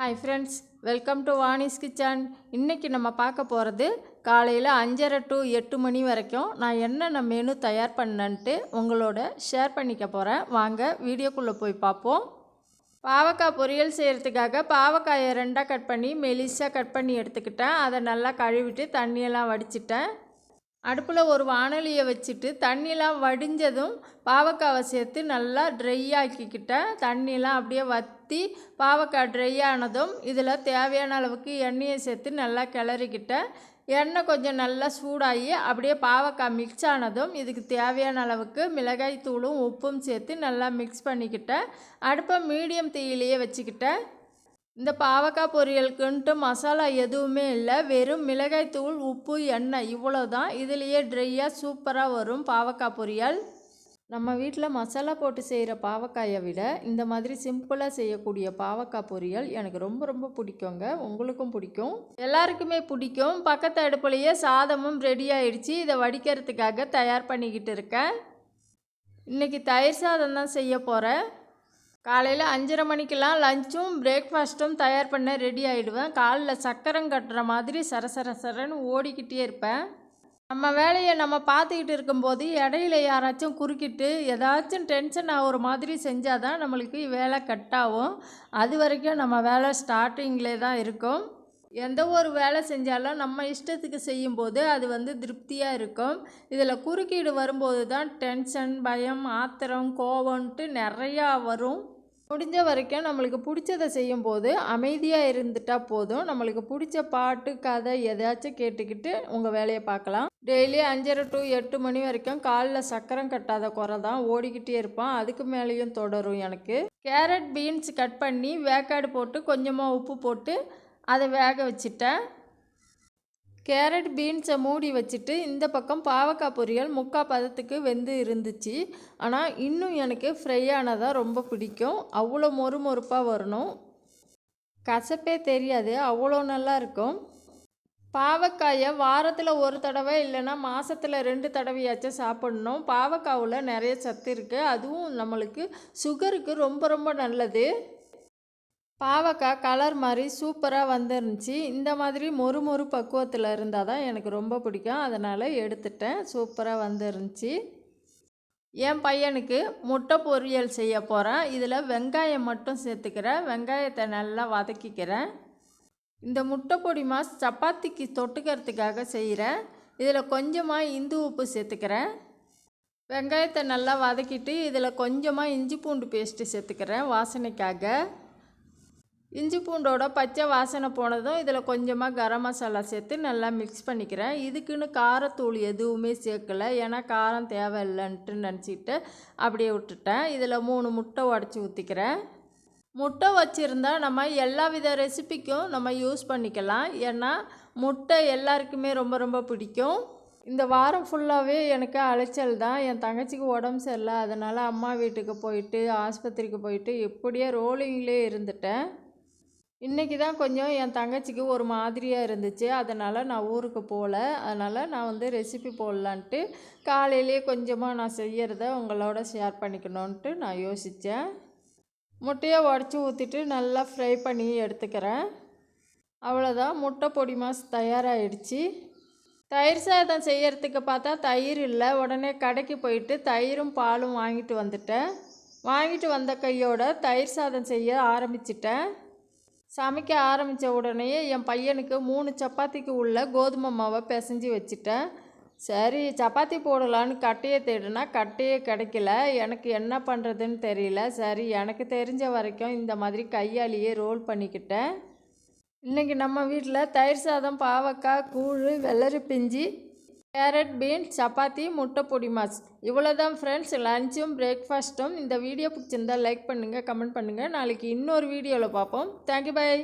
Hi friends welcome to Vani's kitchen இன்றைக்கி நம்ம பார்க்க போகிறது காலையில் அஞ்சரை டு எட்டு மணி வரைக்கும் நான் என்னென்ன மெனு தயார் பண்ணேன்ட்டு உங்களோட ஷேர் பண்ணிக்க போகிறேன் வாங்க வீடியோக்குள்ளே போய் பார்ப்போம். பாவக்காய் பொரியல் செய்கிறதுக்காக பாவக்காயை ரெண்டாக கட் பண்ணி மெலிசாக கட் பண்ணி எடுத்துக்கிட்டேன். அதை நல்லா கழுவிட்டு தண்ணியெல்லாம் வடிச்சிட்டேன். அடுப்பில் ஒரு வானொலியை வச்சுட்டு தண்ணிலாம் வடிஞ்சதும் பாவக்காவை சேர்த்து நல்லா ட்ரை ஆக்கிக்கிட்டேன் தண்ணிலாம் அப்படியே வற்றி பாவக்காய் ட்ரை ஆனதும் இதில் தேவையான அளவுக்கு எண்ணெயை சேர்த்து நல்லா கிளறிக்கிட்டேன் எண்ணெய் கொஞ்சம் நல்லா சூடாகி அப்படியே பாவக்காய் மிக்ஸ் ஆனதும் இதுக்கு தேவையான அளவுக்கு மிளகாய் தூளும் உப்பும் சேர்த்து நல்லா மிக்ஸ் பண்ணிக்கிட்டேன் அடுப்பை மீடியம் தீயிலேயே வச்சுக்கிட்டேன் இந்த பாவக்காய் பொரியலுக்குன்ட்டு மசாலா எதுவுமே இல்லை. வெறும் மிளகாய்த்தூள் உப்பு எண்ணெய் இவ்வளோ தான் இதுலேயே ட்ரையாக சூப்பராக வரும் பாவக்காய் பொரியல். நம்ம வீட்டில் மசாலா போட்டு செய்கிற பாவக்காயை விட இந்த மாதிரி சிம்பிளாக செய்யக்கூடிய பாவக்காய் பொரியல் எனக்கு ரொம்ப ரொம்ப பிடிக்குங்க. உங்களுக்கும் பிடிக்கும். எல்லாருக்குமே பிடிக்கும். பக்கத்து அடுப்புலையே சாதமும் ரெடி ஆயிடுச்சு. இதை வடிக்கிறதுக்காக தயார் பண்ணிக்கிட்டு இருக்கேன். இன்றைக்கி தயிர் சாதம் தான் செய்ய போகிறேன் காலையில் அஞ்சரை மணிக்கெல்லாம் லஞ்சும் பிரேக்ஃபாஸ்ட்டும் தயார் பண்ண ரெடி ஆகிடுவேன் காலில் சக்கரம் கட்டுற மாதிரி சர சர சரன்னு ஓடிக்கிட்டே இருப்பேன். நம்ம வேலையை நம்ம பார்த்துக்கிட்டு இருக்கும்போது இடையில யாராச்சும் குறுக்கிட்டு ஏதாச்சும் டென்ஷன் ஆகிற மாதிரி செஞ்சால் தான் நம்மளுக்கு வேலை கட் ஆகும். அது வரைக்கும் நம்ம வேலை ஸ்டார்டிங்கில் தான் இருக்கும். எந்த ஒரு வேலை செஞ்சாலும் நம்ம இஷ்டத்துக்கு செய்யும்போது அது வந்து திருப்தியாக இருக்கும். இதில் குறுக்கீடு வரும்போது தான் டென்ஷன் பயம் ஆத்திரம் கோவம்ன்ட்டு நிறையா வரும். முடிஞ்ச வரைக்கும் நம்மளுக்கு பிடிச்சதை செய்யும்போது அமைதியாக இருந்துட்டால் போதும். நம்மளுக்கு பிடிச்ச பாட்டு கதை எதாச்சும் கேட்டுக்கிட்டு உங்கள் வேலையை பார்க்கலாம். டெய்லி அஞ்சரை டு எட்டு மணி வரைக்கும் காலில் சக்கரம் கட்டாத குறை தான். ஓடிக்கிட்டே இருப்பான். அதுக்கு மேலேயும் தொடரும் எனக்கு. கேரட் பீன்ஸ் கட் பண்ணி வேக்காடு போட்டு கொஞ்சமாக உப்பு போட்டு அதை வேக வச்சுட்டேன். கேரட் பீன்ஸை மூடி வச்சுட்டு இந்த பக்கம் பாவக்காய் பொரியல் முக்கால் பதத்துக்கு வெந்து இருந்துச்சு. ஆனால் இன்னும் எனக்கு ஃப்ரை ஆனதாக ரொம்ப பிடிக்கும். அவ்வளோ மொறு மொறுப்பாக வரணும். கசப்பே தெரியாது அவ்வளோ நல்லா இருக்கும். பாவக்காயை வாரத்தில் ஒரு தடவை இல்லைன்னா மாதத்தில் ரெண்டு தடவையாச்சும் சாப்பிட்ணும். பாவக்காவில் நிறைய சத்து இருக்குது அதுவும் நம்மளுக்கு சுகருக்கு ரொம்ப ரொம்ப நல்லது. பாவக்காய் கலர் மாதிரி சூப்பராக வந்துருந்துச்சு. இந்த மாதிரி மொறு மொறு பக்குவத்தில் இருந்தால் தான் எனக்கு ரொம்ப பிடிக்கும். அதனால் எடுத்துட்டேன். சூப்பராக வந்துருந்துச்சு. என் பையனுக்கு முட்டை பொரியல் செய்ய போகிறேன் இதில் வெங்காயம் மட்டும் சேர்த்துக்கிறேன். வெங்காயத்தை நல்லா வதக்கிக்கிறேன். இந்த முட்டை பொடி மாஸ் சப்பாத்திக்கு தொட்டுக்கிறதுக்காக செய்கிறேன் இதில் கொஞ்சமாக இந்து உப்பு சேர்த்துக்கிறேன். வெங்காயத்தை நல்லா வதக்கிட்டு இதில் கொஞ்சமாக இஞ்சி பூண்டு பேஸ்ட்டு சேர்த்துக்கிறேன் வாசனைக்காக. இஞ்சி பூண்டோட பச்சை வாசனை போனதும் இதில் கொஞ்சமாக கரம் மசாலா சேர்த்து நல்லா மிக்ஸ் பண்ணிக்கிறேன். இதுக்குன்னு காரத்தூள் எதுவுமே சேர்க்கலை. ஏன்னா காரம் தேவையில்லைன்ட்டு நினச்சிக்கிட்டு அப்படியே விட்டுட்டேன். இதில் மூணு முட்டை உடச்சி ஊற்றிக்கிறேன் முட்டை வச்சுருந்தா நம்ம எல்லா வித ரெசிபிக்கும் நம்ம யூஸ் பண்ணிக்கலாம். ஏன்னா முட்டை எல்லாருக்குமே ரொம்ப ரொம்ப பிடிக்கும். இந்த வாரம் ஃபுல்லாகவே எனக்கு அலைச்சல் தான். என் தங்கச்சிக்கு உடம்பு சரியில்லை. அதனால் அம்மா வீட்டுக்கு போயிட்டு ஆஸ்பத்திரிக்கு போயிட்டு இப்படியே ரோலிங்லேயே இருந்துட்டேன். இன்றைக்கி தான் கொஞ்சம் என் தங்கச்சிக்கு ஒரு மாதிரியாக இருந்துச்சு. அதனால் நான் ஊருக்கு போகல அதனால் நான் வந்து ரெசிபி போடலான்ட்டு காலையிலேயே கொஞ்சமாக நான் செய்கிறத உங்களோட ஷேர் பண்ணிக்கணுன்ட்டு நான் யோசித்தேன் முட்டையை உடச்சி ஊற்றிட்டு நல்லா ஃப்ரை பண்ணி எடுத்துக்கிறேன். அவ்வளோதான் முட்டை பொடி மாஸ் தயாராகிடுச்சு தயிர் சாதம் செய்கிறதுக்கு பார்த்தா தயிர் இல்லை. உடனே கடைக்கு போயிட்டு தயிரும் பாலும் வாங்கிட்டு வந்துட்டேன். வாங்கிட்டு வந்த கையோட தயிர் சாதம் செய்ய ஆரம்பிச்சிட்டேன். சமைக்க ஆரம்பித்த உடனேயே என் பையனுக்கு மூணு சப்பாத்திக்கு உள்ள கோதுமை மாவை பிசைஞ்சு வச்சுட்டேன். சரி சப்பாத்தி போடலான்னு கட்டையை தேடுனா கட்டையே கிடைக்கல. எனக்கு என்ன பண்ணுறதுன்னு தெரியல. சரி எனக்கு தெரிஞ்ச வரைக்கும் இந்த மாதிரி கையாலேயே ரோல் பண்ணிக்கிட்டேன். இன்றைக்கி நம்ம வீட்டில் தயிர் சாதம் பாவக்காய் கூழ் வெள்ளரி பிஞ்சு கேரட் பீன்ஸ் சப்பாத்தி முட்டை பொடி மாஸ். இவ்வளோ தான் ஃப்ரெண்ட்ஸ் லஞ்சும் பிரேக்ஃபாஸ்ட்டும் இந்த வீடியோ பிடிச்சிருந்தால் லைக் பண்ணுங்கள் கமெண்ட் பண்ணுங்கள் நாளைக்கு இன்னொரு வீடியோவில் பார்ப்போம். Thank you bye